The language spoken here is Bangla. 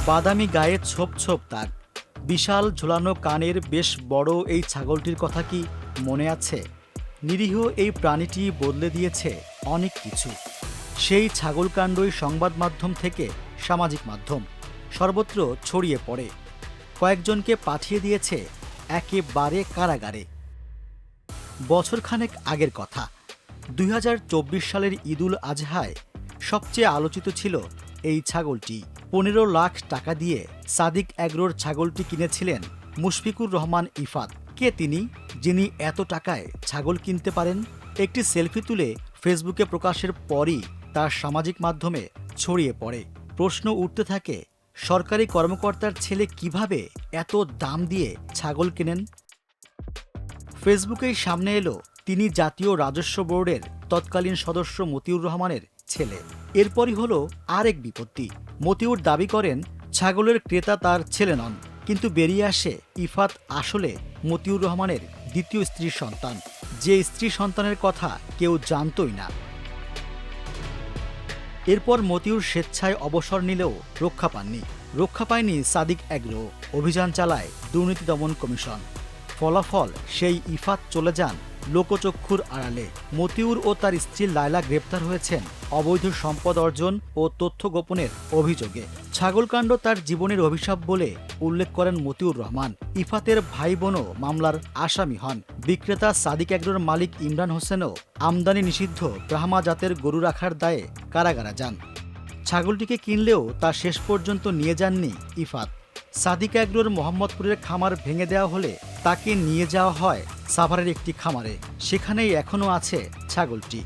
বাদামি গায়ে ছোপ ছোপ দাগ। বিশাল ঝোলানো কানের বেশ বড় এই ছাগলটির কথা কি মনে আছে? নিরীহ এই প্রাণীটি বদলে দিয়েছে অনেক কিছু। সেই ছাগলকাণ্ডই সংবাদ মাধ্যম থেকে সামাজিক মাধ্যম, সর্বত্র ছড়িয়ে পড়ে। কয়েকজনকে পাঠিয়ে দিয়েছে একেবারে কারাগারে। বছরখানেক আগের কথা। দুই হাজার চব্বিশ সালের ঈদুল আজহায় সবচেয়ে আলোচিত ছিল এই ছাগলটি। পনেরো লাখ টাকা দিয়ে সাদিক অ্যাগ্রোর ছাগলটি কিনেছিলেন মুশফিকুর রহমান ইফাত। কে তিনি? যিনি এত টাকায় ছাগল কিনতে পারেন? একটি সেলফি তুলে ফেসবুকে প্রকাশের পরই তার সামাজিক মাধ্যমে ছড়িয়ে পড়ে। প্রশ্ন উঠতে থাকে, সরকারি কর্মকর্তার ছেলে কীভাবে এত দাম দিয়ে ছাগল কেনেন? ফেসবুকেই সামনে এলো তিনি জাতীয় রাজস্ব বোর্ডের তৎকালীন সদস্য মতিউর রহমানের ছেলে এরপরই হলো আরেক বিপত্তি। মতিউর দাবি করেন, ছাগলের ক্রেতা তার ছেলে নন, কিন্তু বেরিয়ে আসে ইফাত আসলে মতিউর রহমানের দ্বিতীয় স্ত্রীর সন্তান। যে স্ত্রী সন্তানের কথা কেউ জানতই না। এরপর মতিউর স্বেচ্ছায় অবসর নিলেও রক্ষা পাননি। রক্ষা পায়নি সাদিক অ্যাগ্রো অভিযান চালায় দুর্নীতি দমন কমিশন। ফলাফল সেই ইফাত চলে যান লোকচক্ষুর আড়ালে। মতিউর ও তার স্ত্রী লায়লা গ্রেপ্তার হয়েছেন অবৈধ সম্পদ অর্জন ও তথ্য গোপনের অভিযোগে। ছাগলকাণ্ড তার জীবনের অভিশাপ বলে উল্লেখ করেন মতিউর রহমান। ইফাতের ভাই বোনও মামলার আসামি হন। বিক্রেতা সাদিক এগ্রোর মালিক ইমরান হোসেনও আমদানি নিষিদ্ধ ব্রাহ্মা জাতের গরু রাখার দায়ে কারাগারা যান। ছাগলটিকে কিনলেও তা শেষ পর্যন্ত নিয়ে যাননি ইফাত। সাদিক অ্যাগ্রোর মোহাম্মদপুরের খামার ভেঙে দেওয়া হলে তাকে নিয়ে যাওয়া হয় সাভারের একটি খামারে। সেখানেই এখনও আছে ছাগলটি।